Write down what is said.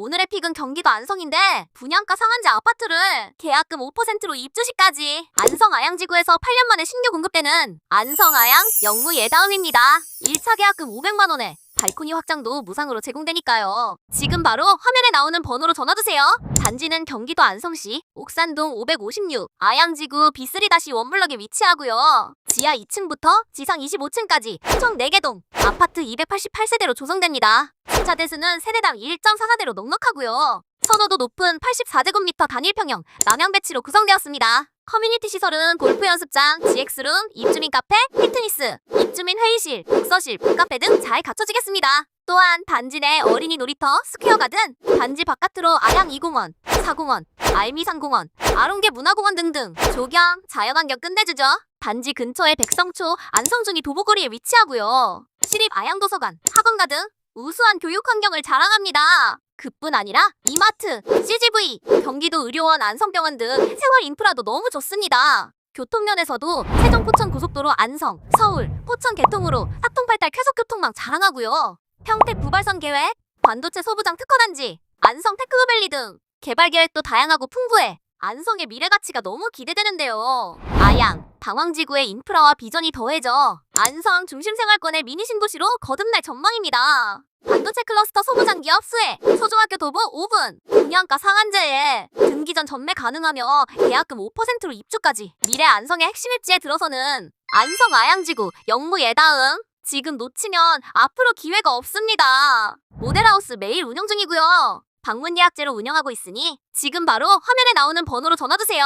오늘의 픽은 경기도 안성인데 분양가 상한제 아파트를 계약금 5%로 입주 시까지 안성 아양지구에서 8년 만에 신규 공급되는 안성 아양 영무 예다음입니다. 1차 계약금 500만 원에 발코니 확장도 무상으로 제공되니까요. 지금 바로 화면에 나오는 번호로 전화 주세요. 단지는 경기도 안성시 옥산동 556 아양지구 B3-1 원블럭에 위치하고요. 지하 2층부터 지상 25층까지 총 4개 동 아파트 288세대로 조성됩니다. 주차 대수는 세대당 1.44대로 넉넉하고요. 선호도 높은 84제곱미터 단일 평형 남양 배치로 구성되었습니다. 커뮤니티 시설은 골프 연습장, GX룸, 입주민 카페, 피트니스, 입주민 회의실, 독서실, 북카페 등 잘 갖춰지겠습니다. 또한 단지 내 어린이 놀이터, 스퀘어 가든, 단지 바깥으로 아양 2공원, 사공원, 알미산공원, 아롱계 문화공원 등등 조경, 자연환경 끝내주죠. 단지 근처에 백성초, 안성중이 도보거리에 위치하고요. 시립 아양도서관, 학원가 등 우수한 교육 환경을 자랑합니다. 그뿐 아니라 이마트, CGV, 경기도 의료원 안성병원 등 생활 인프라도 너무 좋습니다. 교통면에서도 세종 포천 고속도로 안성, 서울, 포천 개통으로 사통팔달 쾌속교통망 자랑하고요. 평택 부발선 계획, 반도체 소부장 특허단지, 안성 테크노밸리 등? 개발 계획도 다양하고 풍부해. 안성의 미래 가치가 너무 기대되는데요. 아양, 당황지구의 인프라와 비전이 더해져 안성 중심 생활권의 미니 신도시로 거듭날 전망입니다. 반도체 클러스터 소부장 기업 수혜, 초중학교 도보 5분, 분양가 상한제에 등기 전 전매 가능하며 계약금 5%로 입주까지. 미래 안성의 핵심 입지에 들어서는 안성 아양지구 영무 예다음 지금 놓치면 앞으로 기회가 없습니다. 모델하우스 매일 운영 중이고요. 방문 예약제로 운영하고 있으니 지금 바로 화면에 나오는 번호로 전화 주세요.